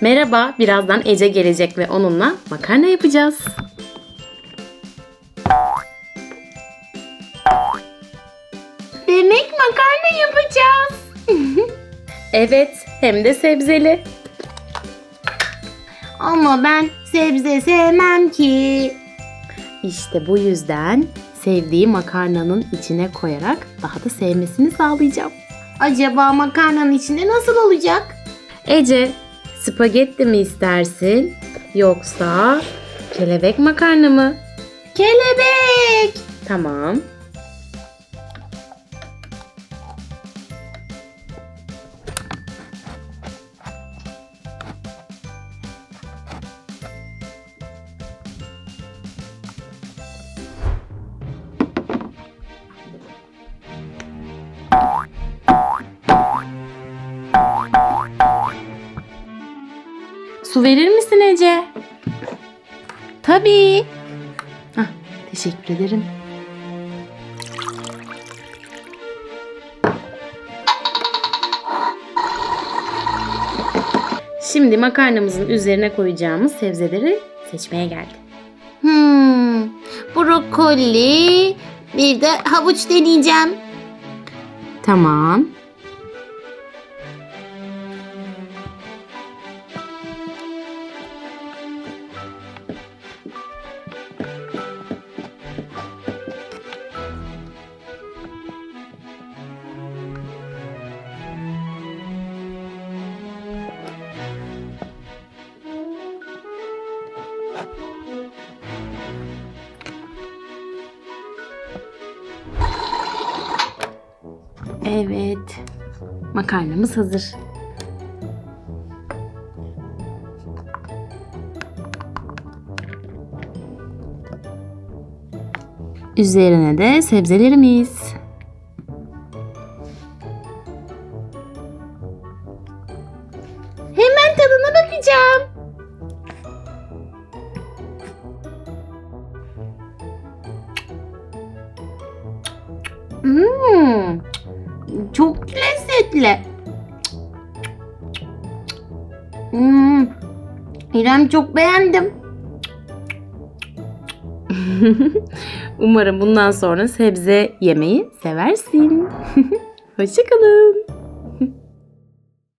Merhaba, birazdan Ece gelecek ve onunla makarna yapacağız. Demek makarna yapacağız. Evet, hem de sebzeli. Ama ben sebze sevmem ki. İşte bu yüzden sevdiği makarnanın içine koyarak daha da sevmesini sağlayacağım. Acaba makarnanın içinde nasıl olacak? Ece, spagetti mi istersin yoksa kelebek makarna mı? Kelebek. Tamam. Su verir misin Ece? Tabii. Hah, teşekkür ederim. Şimdi makarnamızın üzerine koyacağımız sebzeleri seçmeye geldim. Hmm, brokoli, bir de havuç deneyeceğim. Tamam. Evet. Makarnamız hazır. Üzerine de sebzelerimiz. Hemen tadına bakacağım. Hmm, çok lezzetli. Hmm, İrem çok beğendim. Umarım bundan sonra sebze yemeyi seversin. Hoşçakalın.